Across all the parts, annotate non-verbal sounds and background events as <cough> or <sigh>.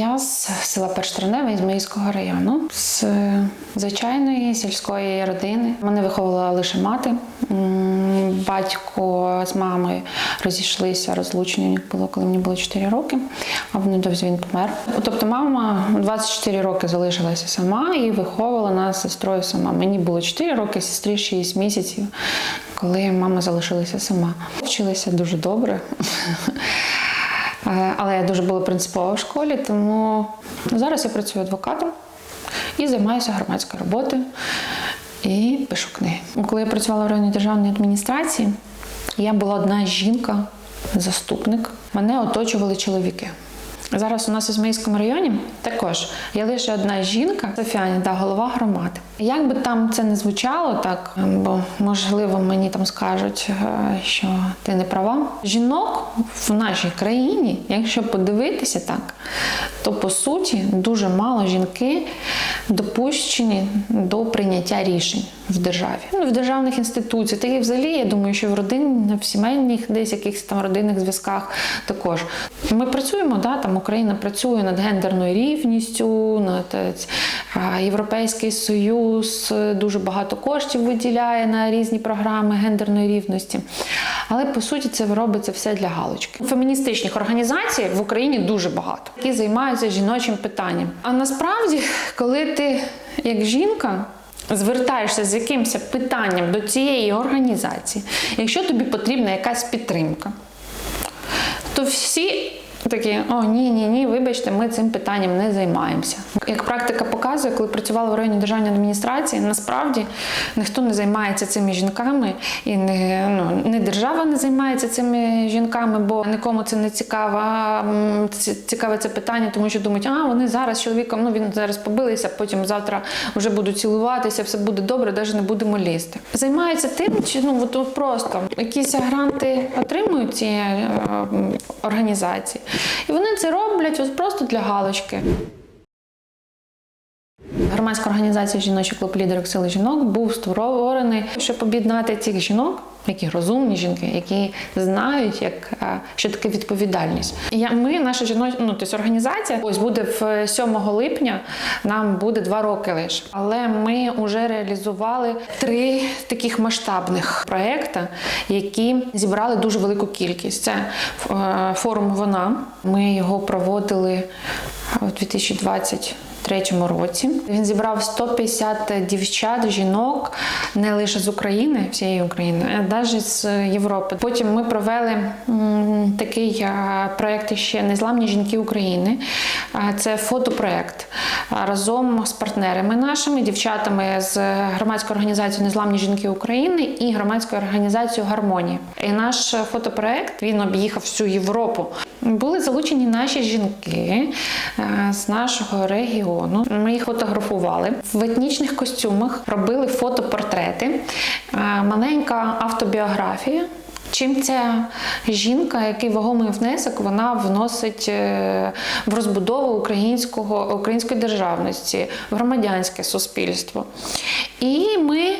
Я з села Перштреневе із Мийського району, з звичайної сільської родини. Мене виховувала лише мати. Батько з мамою розійшлися, розлучені було, коли мені було 4 роки, а невдовзі він помер. Тобто мама 24 роки залишилася сама і виховувала нас сестрою сама. Мені було 4 роки, сестрі 6 місяців, коли мама залишилася сама. Вчилася дуже добре. <laughs> Е, Але я дуже була принципова в школі, тому зараз я працюю адвокатом і займаюся громадською роботою і пишу книги. Коли я працювала в районній державній адміністрації, я була одна жінка, заступник. Мене оточували чоловіки. Зараз у нас у Зміївському районі також є лише одна жінка, Софіані, та голова громади. Як би там це не звучало, так бо можливо мені там скажуть, е, що ти не права. Жінок в нашій країні, якщо подивитися так, то по суті дуже мало жінки допущені до прийняття рішень в державі. Ну, в державних інституціях, та і взагалі, я думаю, що в родин, в сімейних десь якихось там родинних зв'язках також. Ми працюємо, да, там Україна працює над гендерною рівністю, над е, Європейський Союз е, дуже багато коштів виділяє на різні програми гендерної рівності. Але по суті це робиться все для галочки. Феміністичних організацій в Україні дуже багато, які займаються жіночим питанням. А насправді, коли ти як жінка звертаєшся з якимось питанням до цієї організації, якщо тобі потрібна якась підтримка, то всі такі: о, ні, ні, ні, вибачте, ми цим питанням не займаємося. Як практика показує, коли працювала в районній державній адміністрації, насправді ніхто не займається цими жінками, і не, ну, не держава не займається цими жінками, бо нікому це не цікаво. ці- Цікаве це питання, тому що думають, а вони зараз з чоловіком, ну він зараз побилися, потім завтра вже будуть цілуватися, все буде добре, навіть не будемо лізти. Займаються тим, чи ну от, просто якісь гранти отримують ці е, організації, і вони це роблять ось просто для галочки. Громадська організація Жіночий клуб лідерок сили жінок був створений, щоб об'єднати цих жінок, які розумні жінки, які знають, як е, що таке відповідальність. Я ми, наша жіноча, ну тобто організація, ось буде в 7 липня. Нам буде два роки лише. Але ми вже реалізували три таких масштабних проекти, які зібрали дуже велику кількість. Це е, форум Вона. Ми його проводили у 2020 2023 році. Він зібрав 150 дівчат, жінок не лише з України, всієї України, а навіть з Європи. Потім ми провели такий проект ще Незламні жінки України. Це фотопроект разом з партнерами нашими, дівчатами з громадської організації Незламні жінки України і громадською організацією Гармонія. І наш фотопроект він об'їхав всю Європу. Були залучені наші жінки е, з нашого регіону. Ми їх фотографували в етнічних костюмах, робили фотопортрети, е, маленька автобіографія. Чим ця жінка, який вагомий внесок, вона вносить е, в розбудову українського, української державності, в громадянське суспільство. І ми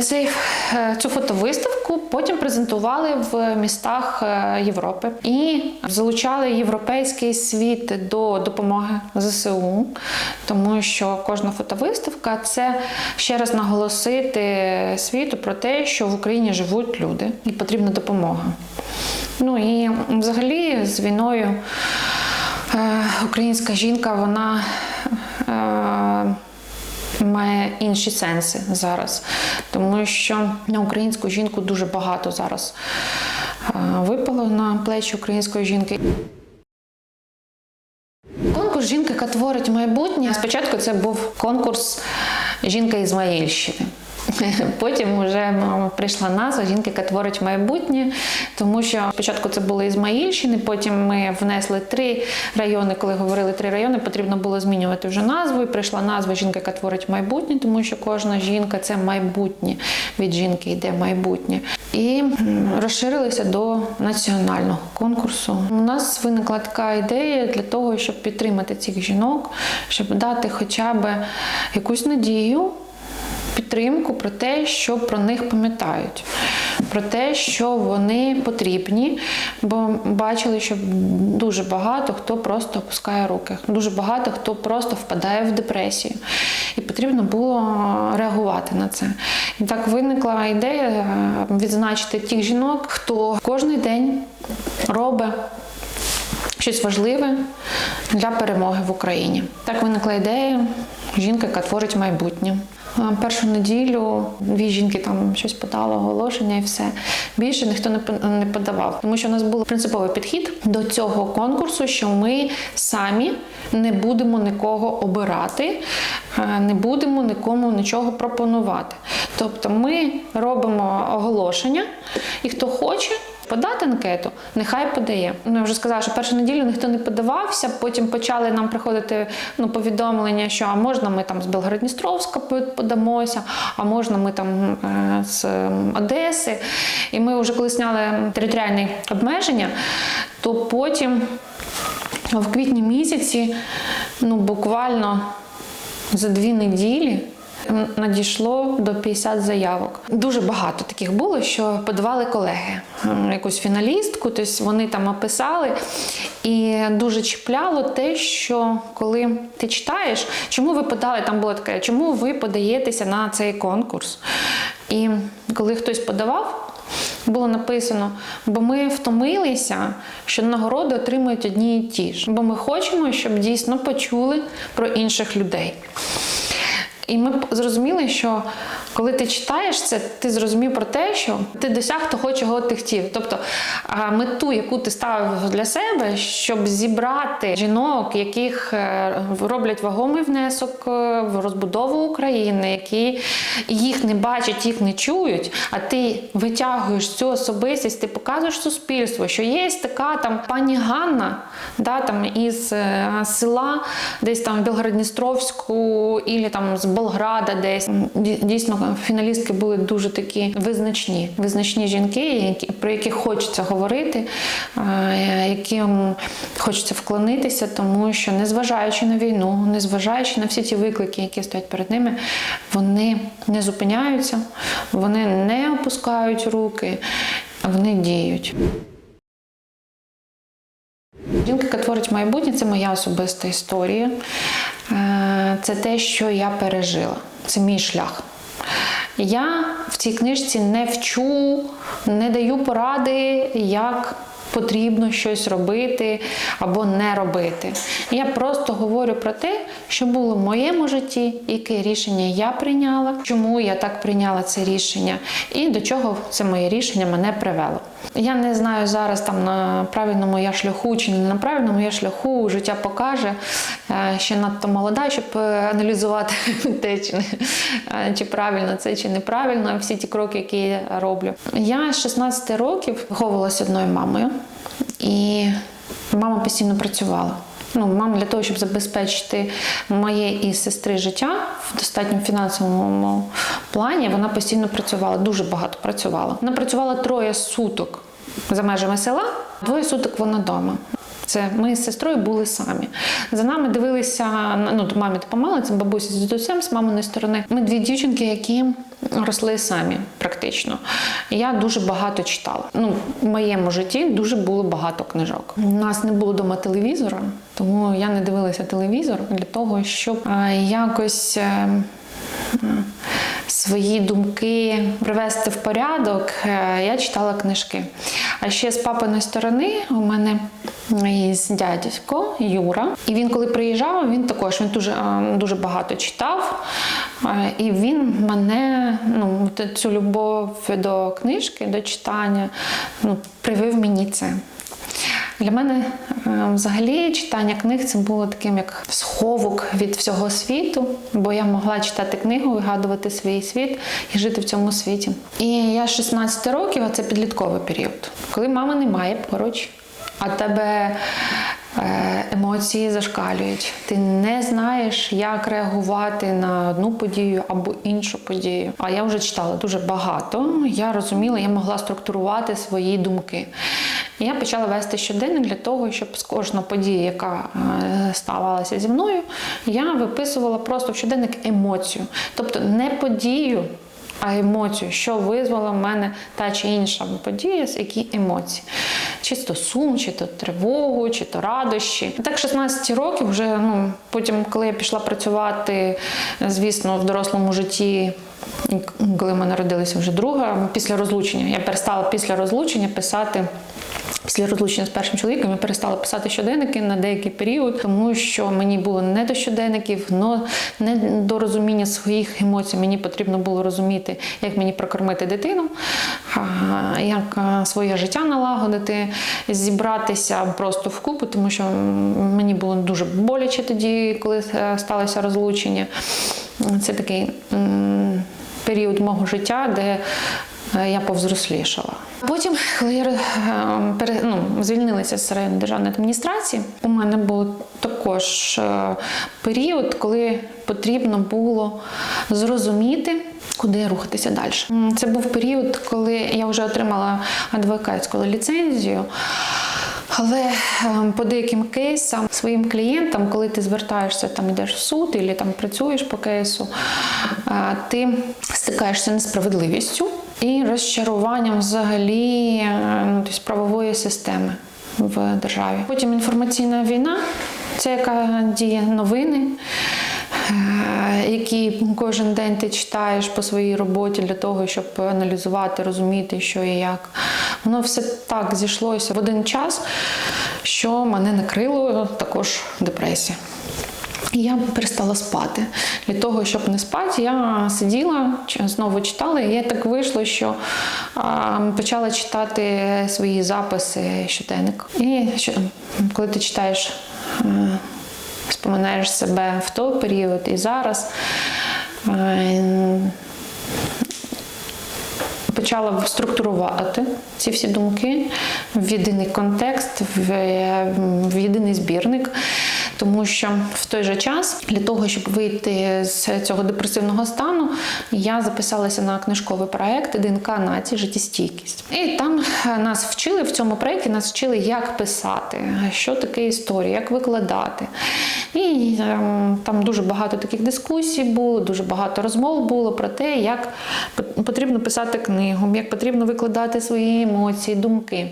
Цей, е, цю фотовиставку потім презентували в містах е, Європи і залучали європейський світ до допомоги ЗСУ, тому що кожна фотовиставка це ще раз наголосити світу про те, що в Україні живуть люди і потрібна допомога. Ну і взагалі з війною е, українська жінка, вона. Має інші сенси зараз, тому що на українську жінку дуже багато зараз е, випало на плечі української жінки. Конкурс Жінка, яка творить майбутнє. Спочатку це був конкурс Жінка Ізмаїльщини. <laughs> Потім вже прийшла назва Жінка, яка творить майбутнє, тому що спочатку це були Ізмаїльщини, потім ми внесли три райони. Коли говорили три райони, потрібно було змінювати вже назву. І прийшла назва Жінка, яка творить майбутнє, тому що кожна жінка це майбутнє. Від жінки йде майбутнє. І розширилися до національного конкурсу. У нас виникла така ідея для того, щоб підтримати цих жінок, щоб дати хоча б якусь надію підтримку, про те, що про них пам'ятають, про те, що вони потрібні, бо бачили, що дуже багато хто просто опускає руки, дуже багато хто просто впадає в депресію. І потрібно було реагувати на це. І так виникла ідея е, відзначити тих жінок, хто кожен день робить щось важливе для перемоги в Україні. Так виникла ідея жінка, яка творить майбутнє. Першу неділю дві жінки там щось подало оголошення і все. Більше ніхто не подавав, тому що у нас був принциповий підхід до цього конкурсу, що ми самі не будемо нікого обирати, е, не будемо нікому нічого пропонувати. Тобто ми робимо оголошення, і хто хоче. Подати анкету, нехай подає. Ну, я вже сказала, що першу неділю ніхто не подавався. Потім почали нам приходити ну, повідомлення, що а можна ми там з Белгород-Дністровська подамося, а можна ми там е, з Одеси. І ми вже коли зняли територіальні обмеження, то потім в квітні місяці, ну буквально за дві неділі. Надійшло до 50 заявок. Дуже багато таких було, що подавали колеги якусь фіналістку, тобто вони там описали. І дуже чіпляло те, що коли ти читаєш, чому ви подали, там було таке, чому ви подаєтеся на цей конкурс. І коли хтось подавав, було написано, бо ми втомилися, що нагороди отримують одні і ті ж. Бо ми хочемо, щоб дійсно почули про інших людей. І ми зрозуміли, що коли ти читаєш це, ти зрозумів про те, що ти досяг того, чого ти хотів. Тобто мету, яку ти ставив для себе, щоб зібрати жінок, яких е, роблять вагомий внесок е, в розбудову України, які їх не бачать, їх не чують, а ти витягуєш цю особистість, ти показуєш суспільству, що є така там пані Ганна, да, там із е, села, десь там в Білгород-Дністровську, і там з Болграда десь. Дійсно, фіналістки були дуже такі визначні, визначні жінки, які, про яких хочеться говорити, яким хочеться вклонитися, тому що незважаючи на війну, незважаючи на всі ті виклики, які стоять перед ними, вони не зупиняються, вони не опускають руки, вони діють. Яка творить майбутнє, це моя особиста історія. Е, Це те, що я пережила. Це мій шлях. Я в цій книжці не вчу, не даю поради, як потрібно щось робити або не робити. Я просто говорю про те, що було в моєму житті, яке рішення я прийняла, чому я так прийняла це рішення, і до чого це моє рішення мене привело. Я не знаю зараз там на правильному я шляху чи не на правильному я шляху. Життя покаже Е, ще надто молода, щоб е, аналізувати <laughs> те, чи, е, чи правильно це, чи неправильно, всі ті кроки, які я роблю. Я з 16 років виховувалася одною мамою, і мама постійно працювала. Ну, мама для того, щоб забезпечити моє і сестри життя в достатньо фінансовому плані, вона постійно працювала, дуже багато працювала. Вона працювала троє суток за межами села, двоє суток вона вдома. Це ми з сестрою були самі. За нами дивилися, ну, мамі допомагали, це бабуся з дідусем з маминої сторони. Ми дві дівчинки, які росли самі практично. Я дуже багато читала. Ну, в моєму житті дуже було багато книжок. У нас не було вдома телевізора, тому я не дивилася телевізор для того, щоб якось. е, свої думки привести в порядок, е, я читала книжки. А ще з папиної сторони у мене є дядько Юра. І він, коли приїжджав, він також він дуже, е, дуже багато читав. Е, І він мене, ну, цю любов до книжки, до читання, ну, привив мені це. Для мене е, взагалі читання книг це було таким як сховок від всього світу, бо я могла читати книгу, вигадувати свій світ і жити в цьому світі. І я 16 років, а це підлітковий період, коли мами немає поруч, а тебе емоції зашкалюють. Ти не знаєш, як реагувати на одну подію або іншу подію. А я вже читала дуже багато. Я розуміла, я могла структурувати свої думки. І я почала вести щоденник для того, щоб з кожної події, яка е, ставалася зі мною, я виписувала просто в щоденник емоцію. Тобто не подію, а емоцію, що визвала в мене та чи інша подія, з які емоції. Чи то сум, чи то тривогу, чи то радощі. Так, 16 років вже ну, потім, коли я пішла працювати, звісно, в дорослому житті. Коли ми народилися вже друга, після розлучення. Я перестала після розлучення писати. Після розлучення з першим чоловіком я перестала писати щоденники на деякий період, тому що мені було не до щоденників, но не до розуміння своїх емоцій. Мені потрібно було розуміти, як мені прокормити дитину, як своє життя налагодити, зібратися просто вкупу, тому що мені було дуже боляче тоді, коли е, сталося розлучення. Це такий період мого життя, де е, я повзрослішала. Потім, коли я е, ну, звільнилася з районної державної адміністрації, у мене був також е, період, коли потрібно було зрозуміти, куди рухатися далі. Це був період, коли я вже отримала адвокатську ліцензію. Але ем, по деяким кейсам своїм клієнтам, коли ти звертаєшся, там йдеш в суд або там працюєш по кейсу, е, ти стикаєшся несправедливістю і розчаруванням взагалі е, ну, тобто правової системи в державі. Потім інформаційна війна, це яка діє новини. е, Які кожен день ти читаєш по своїй роботі для того, щоб аналізувати, розуміти, що і як. Воно все так зійшлося в один час, що мене накрило також депресія. І я перестала спати. Для того, щоб не спати, я сиділа, знову читала, і так вийшло, що почала читати свої записи щоденник. І коли ти читаєш, е, споминаєш себе в той період і зараз. е, Почала структурувати ці всі думки в єдиний контекст, в, в єдиний збірник, тому що в той же час для того, щоб вийти з цього депресивного стану, я записалася на книжковий проект ДНК нації життєстійкість. І там е, нас вчили в цьому проєкті, нас вчили, як писати, що таке історія, як викладати. І ем, там дуже багато таких дискусій було, дуже багато розмов було про те, як потрібно писати книгу, як потрібно викладати свої емоції, думки.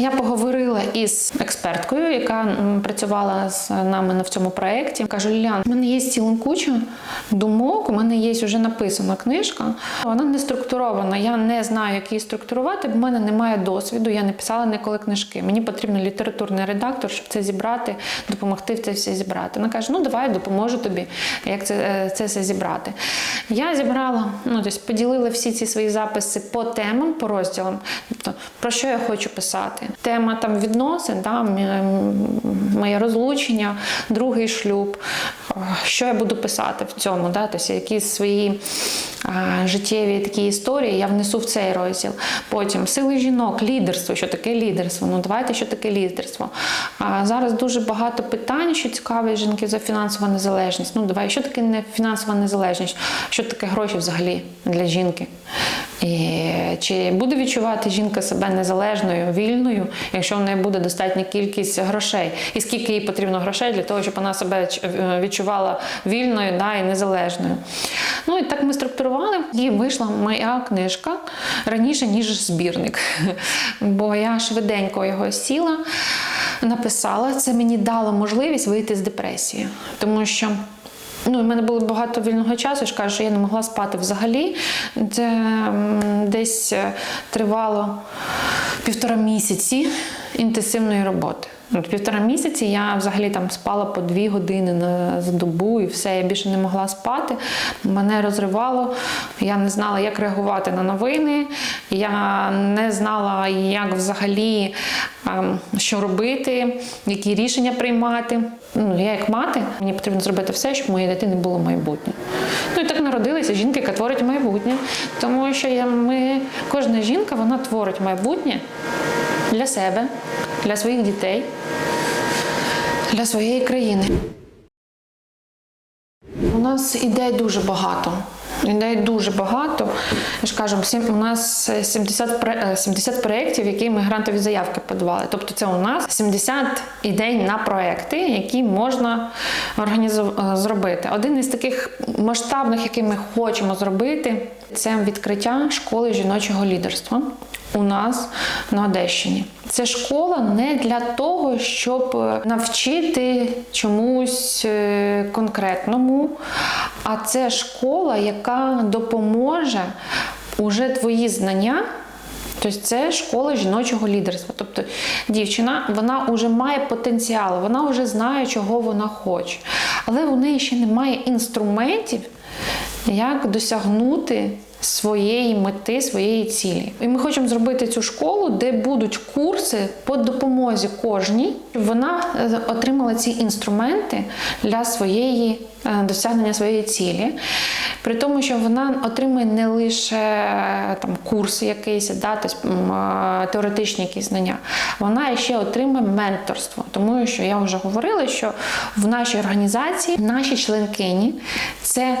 Я поговорила із експерткою, яка працювала з нами в цьому проєкті. Кажу, Лілян, у мене є ціла куча думок, у мене є вже написана книжка. Вона не структурована. Я не знаю, як її структурувати, бо в мене немає досвіду. Я не писала ніколи книжки. Мені потрібен літературний редактор, щоб це зібрати, допомогти це все зібрати. Вона каже: ну давай допоможу тобі, як це, е, це все зібрати. Я зібрала, ну тобто поділила всі ці свої записи по темам, по розділам. Тобто, про що я хочу писати. Тема там відносин, да, моє розлучення, другий шлюб. Е, Що я буду писати в цьому? Да? Тобто, якісь свої життєві такі історії я внесу в цей розділ. Потім сили жінок, лідерство. Що таке лідерство? Ну давайте, що таке лідерство. А зараз дуже багато питань, що цікавить жінки за фінансова незалежність. Ну давай, що таке не фінансова незалежність? Що таке гроші взагалі для жінки? І чи буде відчувати жінка себе незалежною, вільною, якщо в неї буде достатня кількість грошей? І скільки їй потрібно грошей для того, щоб вона себе е, відчувала вільною да, і незалежною? Ну і так ми структурували, і вийшла моя книжка раніше, ніж збірник. <laughs> Бо я швиденько його сіла, написала. Це мені дало можливість вийти з депресії, тому що. Ну, у мене було багато вільного часу, я ж кажу, що я не могла спати взагалі. Це десь е, тривало півтора місяці інтенсивної роботи. От Півтора місяці я взагалі там спала по дві години на за добу і все, я більше не могла спати. Мене розривало. Я не знала, як реагувати на новини. Я не знала, як взагалі ем, що робити, які рішення приймати. Ну, я як мати, мені потрібно зробити все, щоб моєї дитини було майбутнє. Ну і так народилася жінка, яка творить майбутнє. Тому що ми, кожна жінка вона творить майбутнє для себе, для своїх дітей. для своєї країни. У нас ідей дуже багато. Ідей дуже багато. Я ж кажу, у нас 70, пре- е, 70 проєктів, які ми грантові заявки подавали. Тобто це у нас 70 ідей на проекти, які можна е, зробити. Один із таких масштабних, який ми хочемо зробити, це відкриття школи жіночого лідерства у нас на Одещині. Це школа не для того, щоб е, навчити чомусь е, конкретному, а це школа, яка допоможе уже твої знання. Тобто це школа жіночого лідерства. Тобто дівчина вона вже має потенціал, вона вже знає, чого вона хоче. Але у неї ще немає інструментів, як досягнути своєї мети, своєї цілі. І ми хочемо зробити цю школу, де будуть курси по допомозі кожній, щоб вона е, отримала ці інструменти для своєї е, досягнення своєї цілі. При тому, що вона отримує не лише е, там курси якісь, да, тобто, теоретичні якісь знання, вона ще отримує менторство. Тому що я вже говорила, що в нашій організації наші членкині це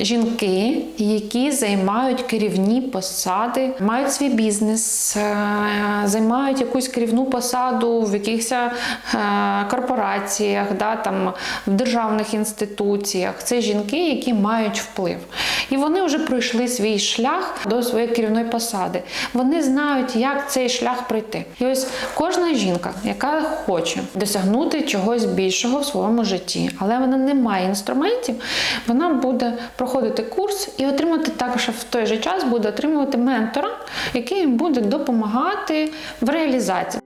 жінки, які займають керівні посади, мають свій бізнес, е, займають якусь керівну посаду в якихось е, корпораціях, да, там, в державних інституціях. Це жінки, які мають вплив. І вони вже пройшли свій шлях до своєї керівної посади. Вони знають, як цей шлях пройти. І ось кожна жінка, яка хоче досягнути чогось більшого в своєму житті, але вона не має інструментів, вона буде проходити курс і отримати також в той же час буде отримувати ментора, який їм буде допомагати в реалізації.